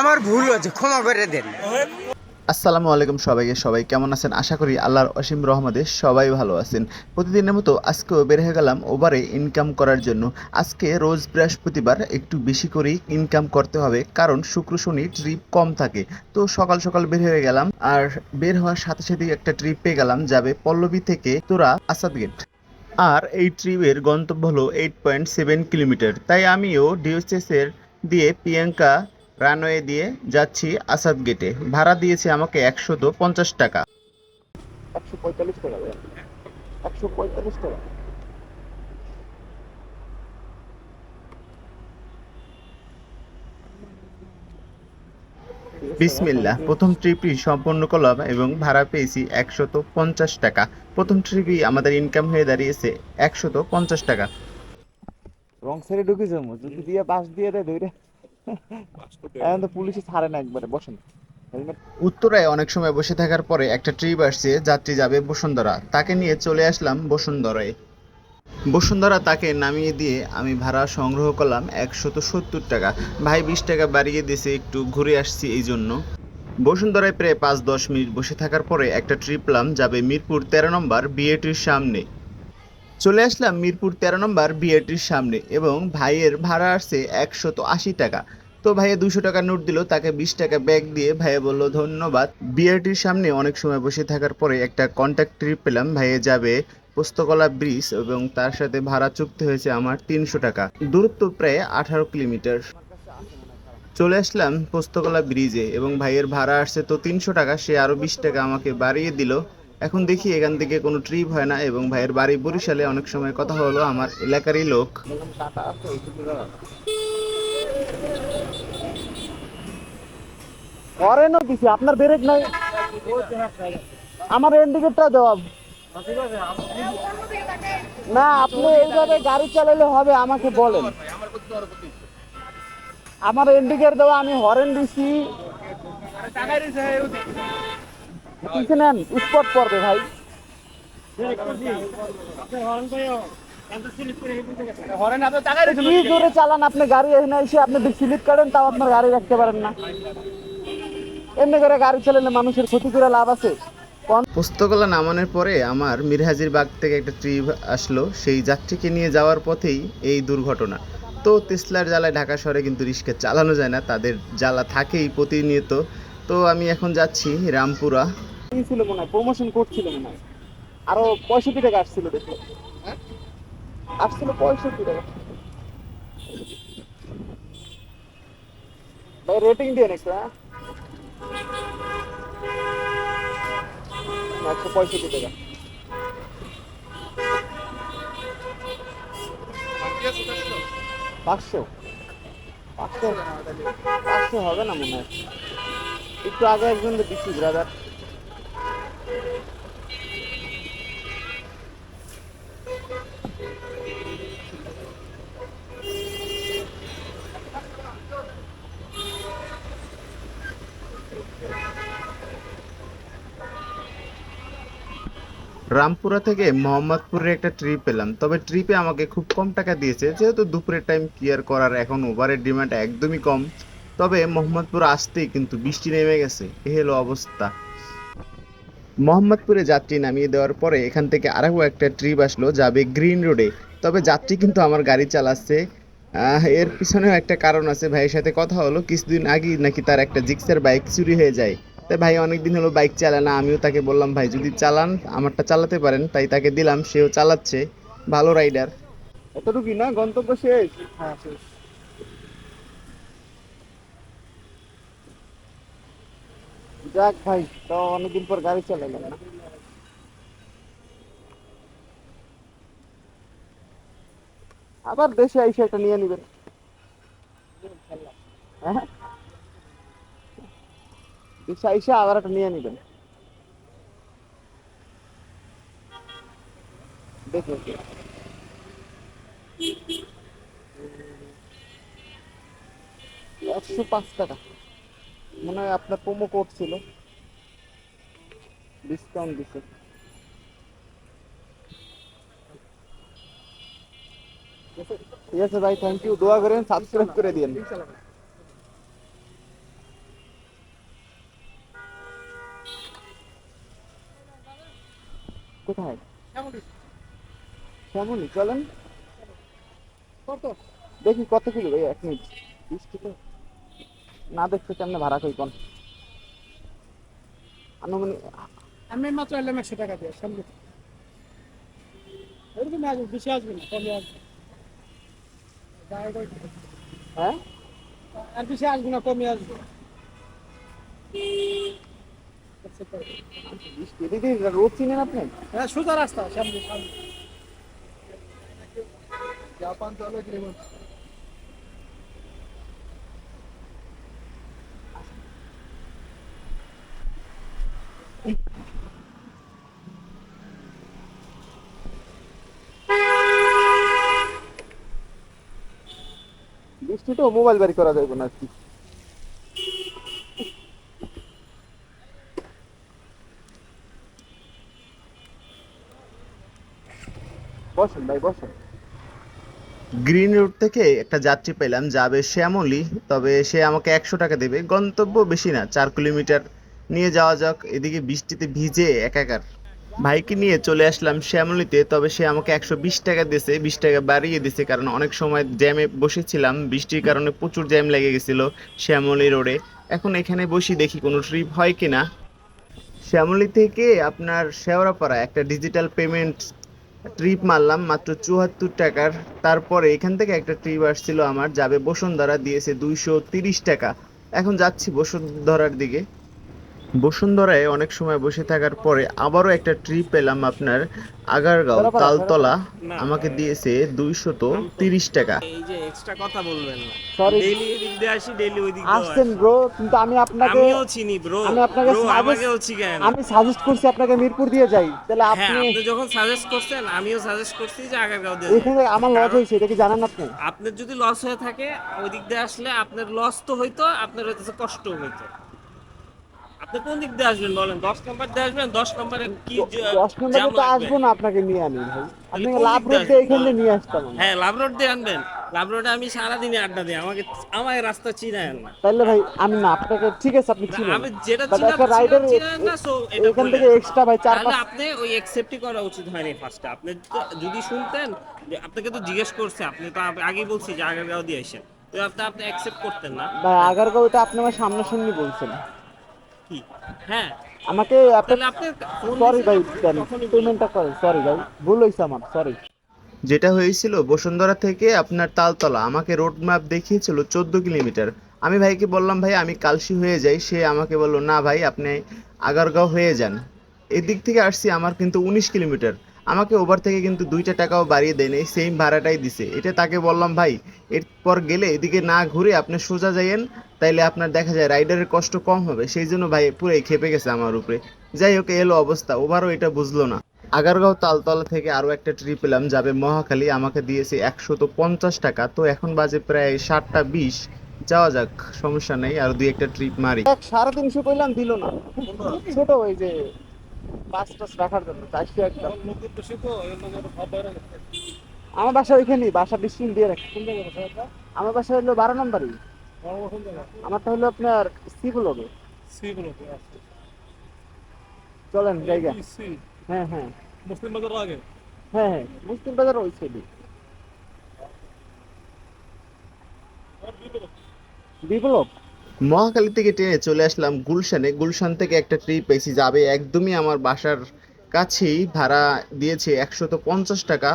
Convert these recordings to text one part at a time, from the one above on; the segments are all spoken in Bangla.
আমার ভুল হয়েছে, ক্ষমা করে দেন। আসসালামু আলাইকুম সবাইকে, সবাই কেমন আছেন? আশা করি আল্লাহর অসীম রহমতে সবাই ভালো আছেন। প্রতিদিনের মতো আজকেও বের হয়ে গেলাম ওভারে ইনকাম করার জন্য। আজকে রোজ বৃহস্পতিবার একটু বেশি করেই ইনকাম করতে হবে, কারণ শুক্র, শনি ট্রিপ কম থাকে। তো সকাল সকাল বের হয়ে গেলাম, আর বের হওয়ার সাথে সাথে একটা ট্রিপ পেয়ে গেলাম, যাবে পল্লবী থেকে তোরা আসাদ গেট আর এই ট্রিপের গন্তব্য হলো এইট পয়েন্ট সেভেন কিলোমিটার তাই আমিও ডিওসএস এর দিয়ে প্রিয়াঙ্কা রানওয়ে দিয়ে যাচ্ছি আসাদ গেটে। ভাড়া দিয়েছে আমাকে পঞ্চাশ টাকা। একশো পঁয়তাল্লিশ টাকা একশো পঁয়তাল্লিশ টাকা। বিসমিল্লাহ। প্রথম ট্রিপই সম্পন্ন করলাম এবং ভাড়া পেয়েছি একশত পঞ্চাশ টাকা। প্রথম ট্রিপই আমাদের ইনকাম হয়ে দাঁড়িয়েছে একশত পঞ্চাশ টাকা। রং সাইডে ঢুকে যাব যদি দিয়ে পাশ দিয়ে দেয় ধরে এখন তো পুলিশে একবারে, বসেন। উত্তরায় অনেক সময় বসে থাকার পরে একটা ট্রিপ আসছে, যাত্রী যাবে বসুন্ধরা। তাকে নিয়ে চলে আসলাম বসুন্ধরায়। বসুন্ধরা তাকে নামিয়ে দিয়ে আমি ভাড়া সংগ্রহ করলাম একশত সত্তর টাকা। ভাই বিশ টাকা বাড়িয়ে দিয়েছে, একটু ঘুরে আসছি এই জন্য। বসুন্ধরায় প্রায় পাঁচ দশ মিনিট বসে থাকার পরে একটা ট্রিপ পেলাম, যাবে মিরপুর তেরো নম্বর, বিএটির সামনে। চলে আসলাম মিরপুর তেরো নম্বর বিএটির সামনে এবং ভাইয়ের ভাড়া আসছে একশত আশি টাকা। তো ভাইয়া দুশো টাকা নোট দিল, তাকে বিশ টাকা ব্যাগ দিয়ে ভাইয়া বলল, ধন্যবাদ। বিআরটির সামনে অনেক সময় বসে থাকার পরে একটা কন্ট্যাক্ট ট্রিপ পেলাম, ভাইয়া যাবে পোস্তকলা ব্রিজ এবং তার সাথে ভাড়া চুক্তি হয়েছে আমার তিনশো টাকা। দূরত্ব প্রায় আঠারো কিলোমিটার। চলে আসলাম পোস্তকলা ব্রিজে এবং ভাইয়ের ভাড়া আসছে তো তিনশো টাকা, সে আরও বিশ টাকা আমাকে বাড়িয়ে দিল। এখন দেখি এখান থেকে কোনো ট্রিপ হয় না এবং ভাইয়ের বাড়ি বরিশালে অনেক সময় কথা হলো আমার এলাকারই লোক। করেনও দিছি আপনার ব্রেক নাই। আমার ইন্ডিকেটটা দেওয়া। না, আপনি এইভাবে গাড়ি চালালে হবে, আমাকে বলেন। আমার ইন্ডিকেট দেওয়া, আমি হরেন দিছি। কিছু নেন স্পট পড়বে ভাই। কি জোরে চালান আপনি গাড়ি এখানে এসে আপনি স্লিপ কাটেন তাও আপনার গাড়ি রাখতে পারেন না। এমনি করে গাড়ি চালালে মানুষের ক্ষতি করে লাভ আছে। পোস্তকলা নামানোর পরে আমার মিরহাজির বাগ থেকে একটা ট্রিপ আসলো। সেই যাত্রীকে নিয়ে যাওয়ার পথেই এই দুর্ঘটনা। তো তেসলার জ্বালায় ঢাকা শহরে কিন্তু রিক্সা চালানো যায় না তাদের জ্বালা থাকেই প্রতিনিয়ত। তো আমি এখন যাচ্ছি রামপুরা। কি ছিল মনে হয় প্রমোশন করছিল মনে হয়। আরও পঁয়ষট্টি টাকা আসছিল দেখো। আসছিল পঁয়ষট্টি টাকা। ভাই রেটিং দিয়ে একটু হ্যাঁ? একশো পঁয়ষট্টি টাকা। পাঁচশো। পাঁচশো? পাঁচশো হবে না মনে হয়। একটু আগে একজন দিচ্ছি ব্রাদার। রামপুরা থেকে মোহাম্মদপুরের একটা ট্রিপ পেলাম। তবে ট্রিপে আমাকে খুব কম টাকা দিয়েছে। যেহেতু দুপুরের টাইম ক্লিয়ার করার এখন ওভারের ডিমান্ড একদমই কম। তবে মোহাম্মদপুর আসতেই কিন্তু বৃষ্টি নেমে গেছে। এ হলো অবস্থা। মোহাম্মদপুরে যাত্রী নামিয়ে দেওয়ার পরে এখান থেকে আরেকও একটা ট্রিপ আসলো যাবে গ্রিন রোডে তবে যাত্রী কিন্তু আমার গাড়ি চালাচ্ছে। এর পিছনেও একটা কারণ আছে। ভাইয়ের সাথে কথা হলো। কিছুদিন আগেই নাকি তার একটা জিক্সের বাইক চুরি হয়ে যায়। তাই ভাই অনেকদিন হলো বাইক চালায় না আমিও তাকে বললাম ভাই যদি চালান আমারটা চালাতে পারেন। তাই তাকে দিলাম সেও চালাচ্ছে ভালো রাইডার এতটুকুই না? গন্তব্য শেষ? হ্যাঁ শেষ। যাক ভাই তো অনেকদিন পর গাড়ি চালাইলাম না। আবার দেশে এসে একটা নিয়ে নিবেন। হ্যাঁ? দেশে এসে আবার একটা নিয়ে নিবেন। দেখুন একশো পাঁচ টাকা। মনে হয় আপনার প্রোমো কোড ছিল। ডিসকাউন্ট দিছে। ঠিক আছে ভাই থ্যাংক ইউ দোয়া করেন সাবস্ক্রাইব করে দিয়েন। কোথায়? শ্যামলি। চলেন। কত? দেখি কত কিলো ভাই এক মিনিট। বিশ কিলো? না দেখতে কেমনে ভাড়া কই কোন? আনুমানিক আমি মাত্র এলাম একশো টাকা দিয়ে সামনে এরকম আসবে বেশি আসবে না কমে আসবে। হ্যাঁ? আর বেশি আসবে না কমে আসবে। দিদি রোড চিনেন আপনি হ্যাঁ সোজা রাস্তা সামনে সামনে। জাপান চলে কিলোমিটার বৃষ্টি তো মোবাইল বাড়ি করা যাবে না আর কি বসেন ভাই, বসেন। গ্রিন রোড থেকে একটা যাত্রী পেলাম, যাবে শ্যামলি, তবে সে আমাকে একশো টাকা দেবে। গন্তব্য বেশি না, চার কিলোমিটার। নিয়ে যাওয়া যাক, এদিকে বৃষ্টিতে ভিজে একাকার। ভাইকে নিয়ে চলে আসলাম শ্যামলিতে, তবে সে আমাকে একশো বিশ টাকা দিয়েছে, বিশ টাকা বাড়িয়ে দিয়েছে, কারণ অনেক সময় জ্যামে বসেছিলাম, বৃষ্টির কারণে প্রচুর জ্যাম লেগে গেছিল শ্যামলি রোডে। এখন এখানে বসি দেখি কোনো ট্রিপ হয় কিনা। শ্যামলি থেকে আপনার শেওড়াপাড়া একটা ডিজিটাল পেমেন্ট ট্রিপ মারলাম, মাত্র চুয়াত্তর টাকার। তারপরে এখান থেকে একটা ট্রিপ আসছিল আমার, যাবে বসুন্ধরা, দিয়েছে দুইশো তিরিশ টাকা। এখন যাচ্ছি বসুন্ধরার দিকে। বসুন্ধরায় অনেক সময় বসে থাকার পরে আবারও একটা ট্রিপ পেলাম আপনার আগারগাঁও তালতলা। আমাকে দিয়েছে দুইশত তিরিশ টাকা। এই যে এক্সট্রা কথা বলবেন না। ডেইলি এদিক দিয়ে আসি ডেইলি ওই দিক আসছেন ব্রো কিন্তু আমি আপনাকে আমিও চিনি ব্রো আমি আপনাকে আমাকেও চিকেন আমি সাজেস্ট করছি আপনাকে মিরপুর দিয়ে যাই। তাহলে হ্যাঁ আপনি আপনি যখন সাজেস্ট করছেন আমিও সাজেস্ট করছি যে আগারগাঁও দিয়ে এখানে আমার লস হয়েছে এটা কি জানেন আপনি? আপনার যদি লস হয়ে থাকে ওই দিক দিয়ে আসলে আপনার লস তো হইতো আপনার হইতেছে কষ্ট হইতো। আপনি কোন দিক দিয়ে আসবেন বলেন? দশ নম্বর দিয়ে আসবেন দশ নম্বরে কি দশ নম্বরে তো আসব না আপনাকে নিয়ে আনি ভাই। আপনি লাভ রোড দিয়ে এখানে নিয়ে আসতাম হ্যাঁ লাভ রোড দিয়ে আনবেন। লাভ রোডে আমি সারাদিনই আড্ডা দিই আমাকে আমার রাস্তা চিনায় না। তাহলে ভাই আমি না আপনাকে ঠিক আছে আপনি চিনেন। আমি যেটা চিনা একটা রাইডার এখান থেকে এক্সট্রা ভাই চার পাঁচ আপনি ওই অ্যাকসেপ্টই করা উচিত হয়নি ফার্স্টে আপনি যদি শুনতেন যে আপনাকে তো জিজ্ঞেস করছে আপনি তো আগেই বলছি যে আগারগাঁও দিয়ে আসেন তো আপনি আপনি অ্যাকসেপ্ট করতেন না। ভাই আগারগাঁও এটা আপনি আমার সামনাসামনি বলছেন। কি? হ্যাঁ। আমাকে সরি ভাই। পেমেন্টটা করেন সরি ভাই ভুল হয়েছে আমার সরি যেটা হয়েছিল বসুন্ধরা থেকে আপনার তালতলা আমাকে রোড ম্যাপ দেখিয়েছিল চোদ্দ কিলোমিটার। আমি ভাইকে বললাম ভাই আমি কালসি হয়ে যাই। সে আমাকে বলল না ভাই আপনি আগারগাঁও হয়ে যান। এদিক থেকে আসছি আমার কিন্তু উনিশ কিলোমিটার। আমাকে ওভার থেকে কিন্তু দুইটা টাকাও বাড়িয়ে দেন এই সেম ভাড়াটাই দিছে। এটা তাকে বললাম, ভাই, এরপর গেলে এদিকে না ঘুরে আপনি সোজা যাইয়েন, তাইলে আপনার দেখা যায় রাইডারের কষ্ট কম হবে। সেই জন্য ভাই পুরাই খেপে গেছে আমার উপরে। যাই হোক, এলো অবস্থা। ওভারও এটা বুঝলো না। আগারগাঁও তালতলা থেকে আরও একটা ট্রিপ পেলাম যাবে মহাখালী। আমাকে দিয়েছে একশত পঞ্চাশ টাকা। তো এখন বাজে প্রায় সাতটা বিশ। যাওয়া যাক, সমস্যা নেই। আর দুই একটা ট্রিপ মারি। সাড়ে তিনশো কইলাম দিল না। ছোট ওই যে পাঁচ টাস রাখার জন্য চারশো একটা। আমার বাসা ওইখানেই বাসা ডিস্ট্রিক্ট দিয়ে রাখি? আমার বাসা হলো বারো নম্বরই? আমারটা হলো আপনার সি ব্লকে। সি ব্লকে চলেন জায়গা। হ্যাঁ হ্যাঁ। মুসলিম বাজার আগে? হ্যাঁ হ্যাঁ মুসলিম বাজার ওই সাইডে বি ব্লক। মহাখালী থেকে ট্রেনে চলে আসলাম গুলশানে। গুলশান থেকে একটা ট্রিপ পেয়েছি, যাবে একদমই আমার বাসার কাছেই। ভাড়া দিয়েছে একশত পঞ্চাশ টাকা।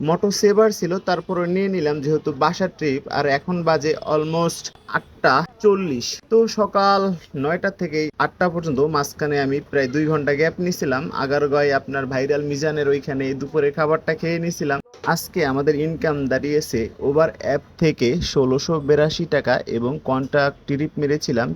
মোটর সেভার ছিল, তারপরে নিয়ে নিলাম যেহেতু বাসার ট্রিপ আর এখন বাজে অলমোস্ট আটটা চল্লিশ। তো সকাল নয়টা থেকে আটটা পর্যন্ত মাঝখানে আমি প্রায় দুই ঘণ্টা গ্যাপ নিয়েছিলাম আগারগাঁয়ে আপনার ভাইরাল মিজানের ওইখানে দুপুরে খাবারটা খেয়ে নিয়েছিলাম আজকে আমাদের ইনকাম দাঁড়িয়েছে ওভার অ্যাপ থেকে ষোলোশো বিরাশি টাকা এবং কন্ট্রাক্ট ট্রিপ মেরেছিলাম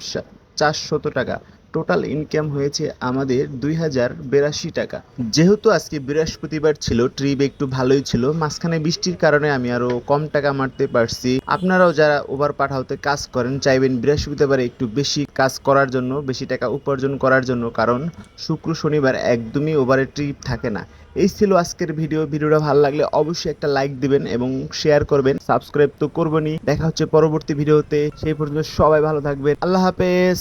চারশত টাকা। টোটাল ইনকাম হয়েছে আমাদের দুই হাজার বিরাশি টাকা। যেহেতু আজকে বৃহস্পতিবার ছিল, ট্রিপ একটু ভালোই ছিল, মাঝখানে বৃষ্টির কারণে আমি আরও কম টাকা মারতে পারছি। আপনারাও যারা ওভার পাঠাওতে কাজ করেন, চাইবেন বৃহস্পতিবারে একটু বেশি কাজ করার জন্য, বেশি টাকা উপার্জন করার জন্য, কারণ শুক্র, শনিবার একদমই ওভারে ট্রিপ থাকে না। এই ছিল আজকের ভিডিও। ভিডিওটা ভালো লাগলে অবশ্যই একটা লাইক দিবেন এবং শেয়ার করবেন। সাবস্ক্রাইব তো করবেনই। দেখা হচ্ছে পরবর্তী ভিডিওতে। সেই পর্যন্ত সবাই ভালো থাকবেন। আল্লাহ হাফেজ।